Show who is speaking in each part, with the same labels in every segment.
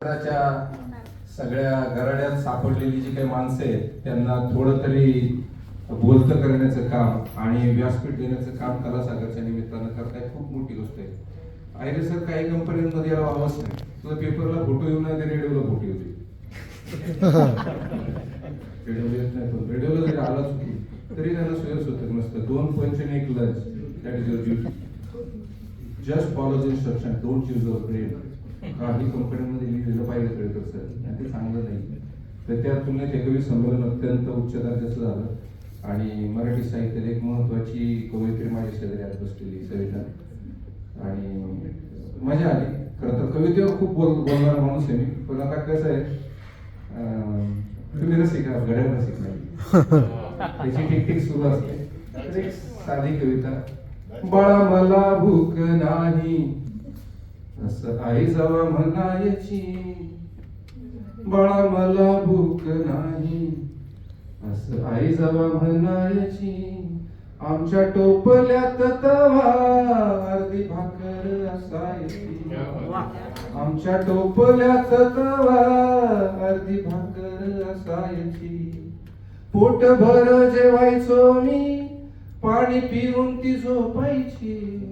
Speaker 1: शहराच्या सगळ्या गराड्यात सापडलेली जी काही माणसं आहेत त्यांना थोडं तरी बोलतं करण्याचं काम आणि व्यासपीठ देण्याचं काम कला सागरच्या निमित्तानं करताय खूप मोठी गोष्ट आहे. आयरे सर काही कंपन्यांमध्ये याला आवाज नाही. तुला पेपरला फोटो येऊन नाही रेडिओला फोटो येऊ रेडिओला येत नाही पण रेडिओला जरी आला चुकी तरी त्यांना स्वयंच होतं नसतं. दोन पंच आणि एक lunch that is your duty just follow instruction don't use your brain काही कंपन्यांमध्ये लिहिलेलं पाहिजे कळतं सर आणि ते चांगलं नाही. तर त्या तुलनेत एकवीस संमेलन अत्यंत उच्च दर्जाचं झालं. आणि मराठी साहित्यात एक महत्वाची कवयित्री माझ्या शेजारी बसलेली सविता. आणि मजा आली. खरं तर कवितेवर खूप बोल बोलणारा माणूस आहे मी. पण आता कसं आहे तुम्ही रसिक आहात घड्याळ रसिक नाही त्याची ठीक ठीक सुरू असते. साधी कविता. बाळा मला भूक नाही. असं आई जवा म्हणायची. बाळा मला भूक नाही. असं आई जवा म्हणायची. आमच्या टोपल्यात तवा अर्धी भाकर असायची. आमच्या टोपल्यात तवा अर्धी भाकर असायची. पोट भर जेवायचो मी पाणी पिऊन ती झोपायची.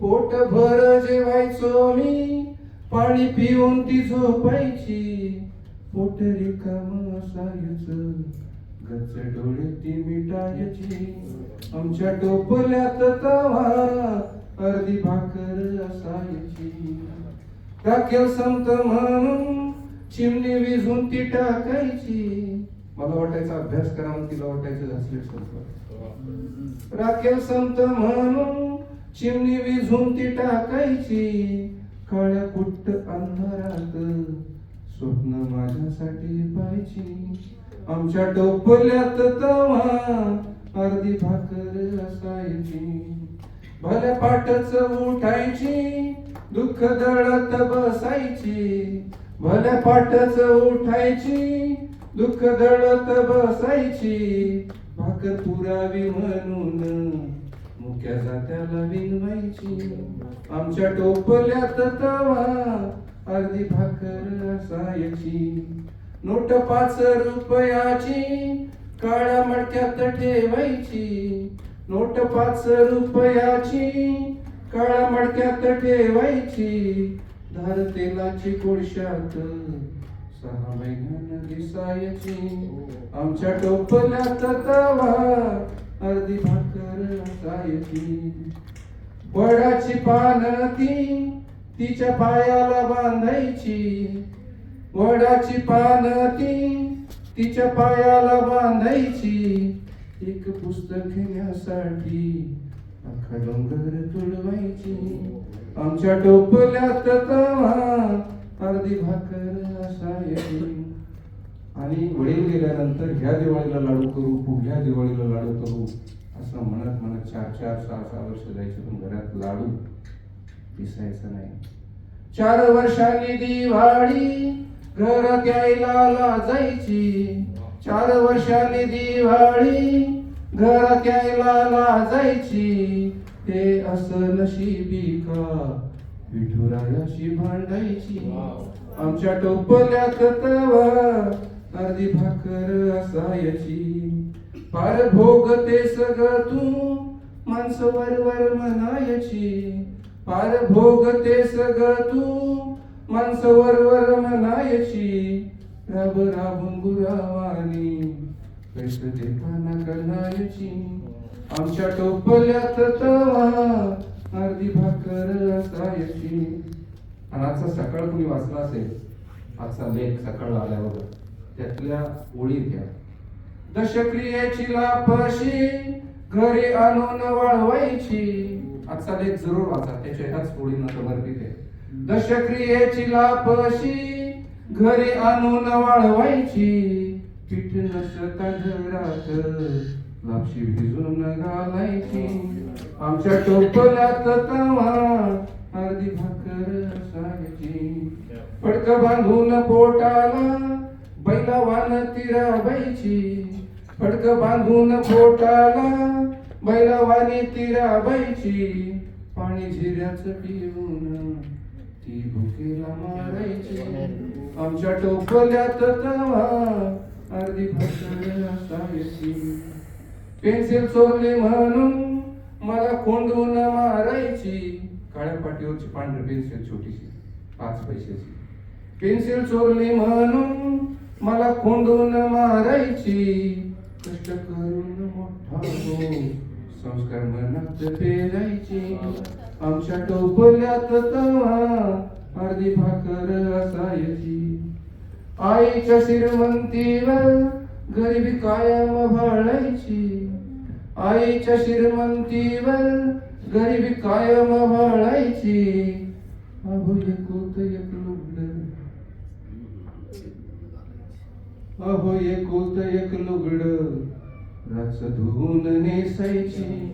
Speaker 1: पोट भर जेवायचो मी पाणी पिऊन ती झोपायची. पोट रिकाम असायचं गच्च डोळे ती मिटायची. आमच्या टोपल्यात तवा अर्धी भाकर असायची. टाकेल संत म्हणून चिमणी विझून ती टाकायची. मला वाटायचं अभ्यास करा तिला वाटायचं घासलेट संत राखेल संत म्हणून चिमणी विझून ती टाकायची. काळ्या कुट्ट अंधारात स्वप्न माझ्यासाठी पाहायची. आमच्या टोपल्यात तवा अर्धी भाकर असायची. भल्या पाटच उठायची दुःख दळत बसायची. भल्या पाटच उठायची दुःख दळत बसायची. भाकर पुरावी म्हणून मुक्याचा त्याला विनवायची. आमच्या टोपल्यात तवा अर्धी भाकर असायची. नोट पाच रुपयाची काळ्या मडक्यात ठेवायची. नोट पाच रुपयाची काळ्या मडक्यात ठेवायची. धार तेलाची कोळशात सहा महिन्यानं दिसायची. आमच्या टोपल्यात तवा येती वडाची पान ती तिच्या पायाला बांधायची. वडाची पान ती तिच्या पायाला बांधायची. एक पुस्तक घेण्यासाठी अख्खा डोंगर तुडवायची. आमच्या टोपल्यात तवा अर्धी भाकर असायची. आणि वडील गेल्यानंतर ह्या दिवाळीला लाडू करू पुढल्या दिवाळीला लाडू करू. असं म्हणत म्हणत चार चार सहा सहा वर्ष जायचे पण घरात लाडू दिसायचं नाही. चार वर्षांनी दिवाळी घरात यायला लाजायची. चार वर्षांनी दिवाळी घरात यायला लाजायची. ते असं नशिबी का? विठुरायाशी भांडायची. आमच्या टोपल्यात तवा अर्धी भाकर असायची. पार भोग ते सग तू माणसं वर म्हणायची. पार भोग ते सग तू माणसं वर म्हणायची. राब राबून गुरावानी पैसे देताना कळायची आमच्या टोपल्यात तवा अर्धी भाकर असायची. आणि आजचा सकाळ कुणी वाचला असेल? आजचा लेख सकाळ आल्यावर त्यातल्या ओळी घ्या. दशक्रियेची लापशी घरी आणून वाळवायची आजचा लेख जरूर वाचा त्याच्या ह्याच ओळींना समर्पित आहे दशक्रियेची लापशी घरी आणून वाळवायची पीठ नसता घरात लापशी भिजून घालायची. आमच्या टोपल्यात तवा अर्धी भाकर असायची. पडक बांधून पोटाला बैलावान तिराबाईची फडक बांधून पोटाला बैला वाणी तिराबाईची पाणी झिऱ्याच पिऊन ती भुकेला मारायची. आमच्या टोपल्यात तवा अर्धी भाषण असायची. पेन्सिल चोरली म्हणून मला कोंडून मारायची. काळ्या पाटीवरची पांढरी पेन्सिल छोटीशी पाच पैशाची. पेन्सिल चोरली म्हणून मला कोंडून मारायची. कष्ट करून मोठा हो संस्कार मनात पेरायचे आमच्या टोपल्यात तवा अर्धी भाकर असायची. आईच्या श्रीमंतीवर गरिबी कायम भाळायची आईच्या श्रीमंतीवर गरिबी कायम भाळायची अहो कोत एक लुगड अहो एकुलत एक लुगड. राच धुवून नेसायची.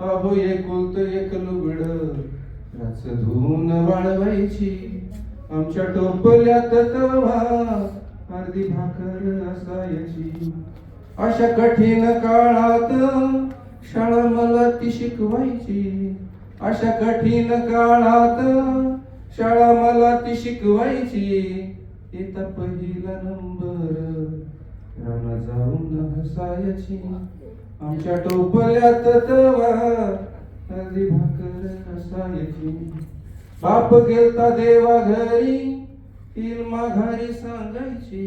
Speaker 1: अहो एकुलत एक लुगड. राच धुवून वाळवायची. आमच्या टोपल्यात तवा अर्धी भाकर असायची. अशा कठीण काळात शाळा मला ती शिकवायची. अशा कठीण काळात शाळा मला ती शिकवायची. येता पहिला नंबर. राना जाऊन हसायची. आमच्या टोपल्यात तवा अर्धी भाकर असायची बाप गेलता देवा घरी तीन माघारी सांगायची.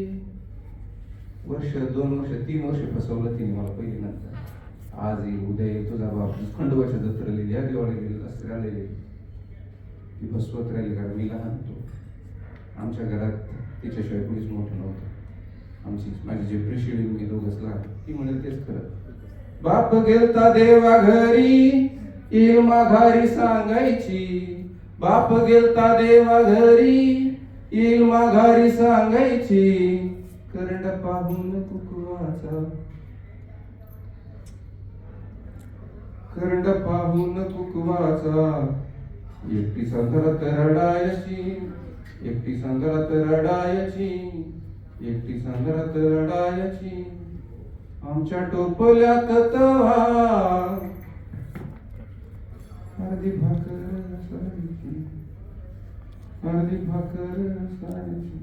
Speaker 1: वर्ष दोन वर्ष तीन वर्ष फसवलं तिने मला पहिले नंतर आज येईल उद्या येईल तुझा बाप. खंडोबाच्या जत्रा लिहिली या दिवाळी गेली दसऱ्या लिहिली ती फसवत राहिली कारण मी लहान होतो. आमच्या घरात तिच्याशिवाय कोणीच मोठं नव्हतं. आमची माझी जे प्रिशिडी मी दोघंच लहान ती म्हणेल तेच खरं. बाप गेलता देवा घरी येईल माघारी सांगायची. बाप गेलता देवा घरी येईल माघारी सांगायची. करंड पाहून कुकवाचा करंड पाहून कुकवाचा एकटी संघरात रडायची. एकटी संघरात रडायची एकटी संघरात रडायची. आमच्या टोपल्यात तवा अर्धी भाकर असायची. अर्धी भाकर असायची.